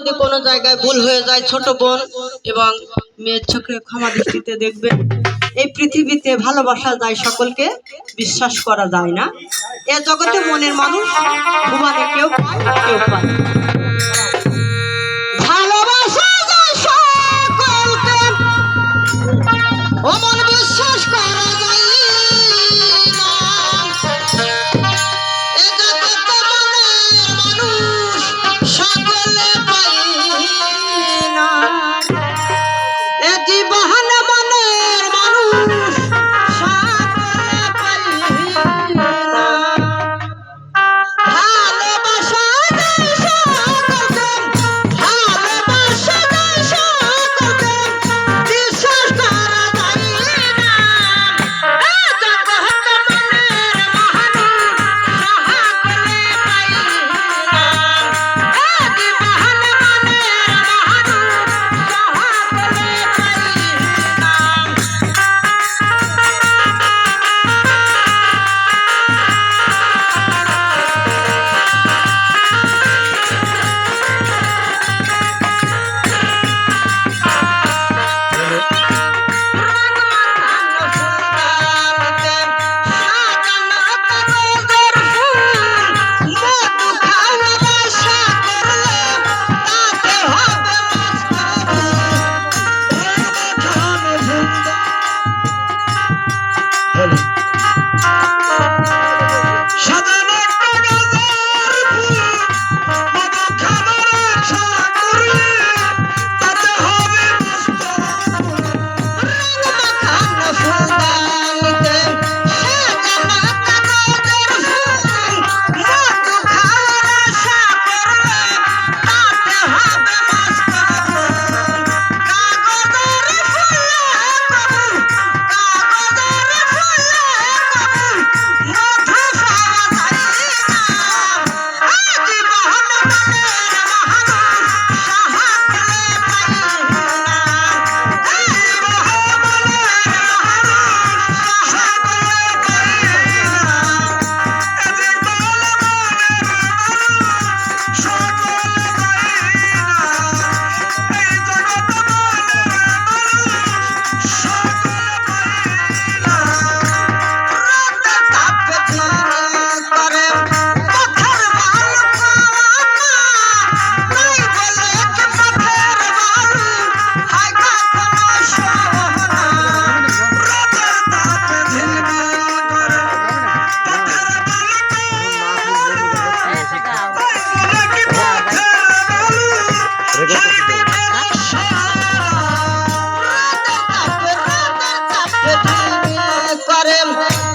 যদি কোনো জায়গায় ভুল হয়ে যায় ছোট বোন এবং মেয়ের চোখে ক্ষমা দৃষ্টিতে দেখবেন, এই পৃথিবীতে ভালোবাসা যায় সকলকে, বিশ্বাস করা যায় না। এ জগতে মনের মানুষ ভুবানে কেউ পায় কেউ পায় পারেন